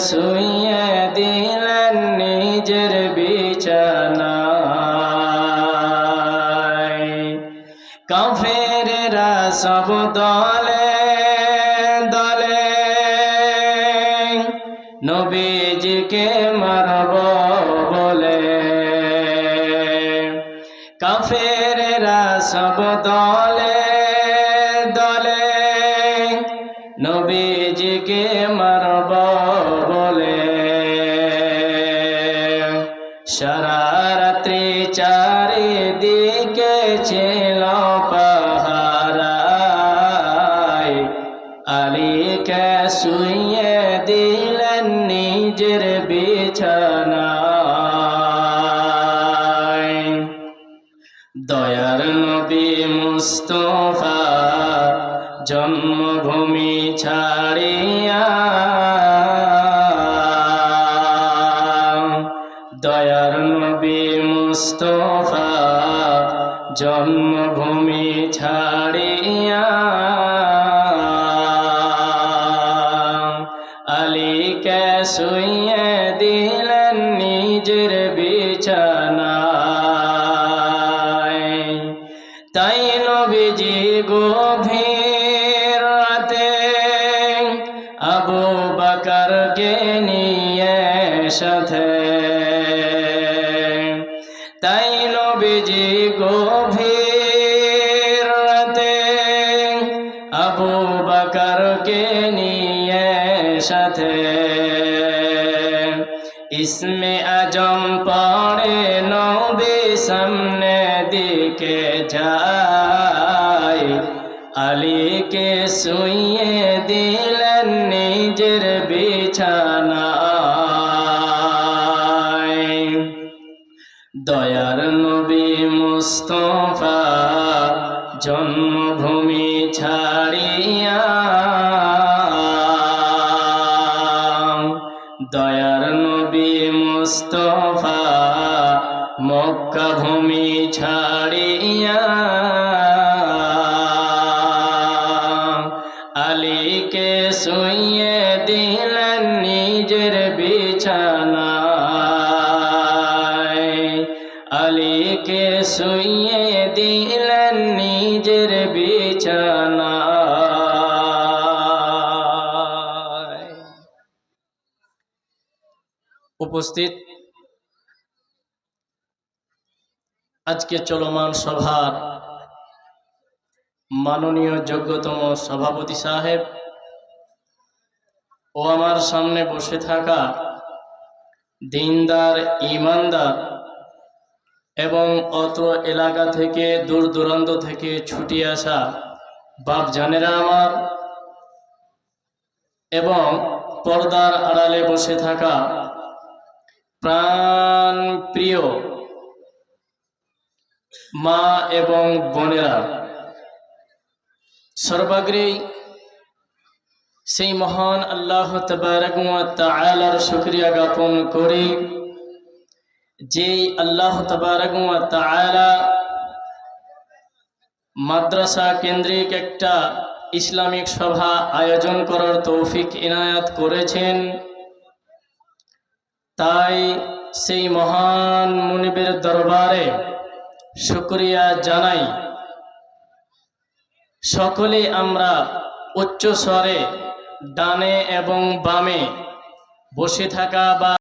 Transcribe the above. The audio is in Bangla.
শুয়ে দিলেন নিজের বিছানায় কাফেরেরা সব দলে দলে নবীজিকে মারব বলে কাফেরেরা সব দলে দলে নবীজিকে মারব বলে, সারা রাত্রি চারিদিকে ছিল পাহারায়। আলীকে শুয়ে দিলেন নিজের বিছানায়। দয়ার নবী মুস্তফা জন্মভূমি ছাড়িয়া মুস্তফা জন্মভূমি ছাড়িয়া আলীকে শুয়ে দিলেন নিজের বিছানায়। তাই নবীজি গভীর রাতে আবু বাকারকে নিয়ে সাথে নবীজি গভীর রাতে আবু বাকারকে নিয়ে সাথে। ইসমে আজম পড়ে নবী সামনে দিকে যায়। আলীকে শুয়ে দিলেন নিজের বিছানায়। দয়ার নবী মুস্তফা, জন্মভূমি ছাড়িয়া। দয়ার নবী মুস্তফা, মক্কা ভূমি ছাড়িয়া। আলীকে শুয়ে দিলেন নিজের বিছানায় শুয়ে দিলেন নিজের বিছানায় উপস্থিত। আজকে চলমান সভার মাননীয় যোগ্যতম সভাপতি সাহেব ও আমার সামনে বসে থাকা দিনদার, ইমানদার এবং অত্র এলাকা থেকে দূর দূরান্ত থেকে ছুটি আসা বাপ জানেরা আমার। এবং পর্দার আড়ালে বসে থাকা প্রাণ প্রিয় মা এবং বোনেরা। সর্বাগ্রে সেই মহান আল্লাহ তালার শুক্রিয়া জ্ঞাপন করি। যেই আল্লাহ মাদ্রাসা কেন্দ্রিক একটা ইসলামিক সভা আয়োজন করার তৌফিক ইনায়াত করেছেন, তাই সেই মহান মুনিবের দরবারে শুক্রিয়া জানাই। সকলে আমরা উচ্চ স্বরে ডানে এবং বামে বসে থাকা বা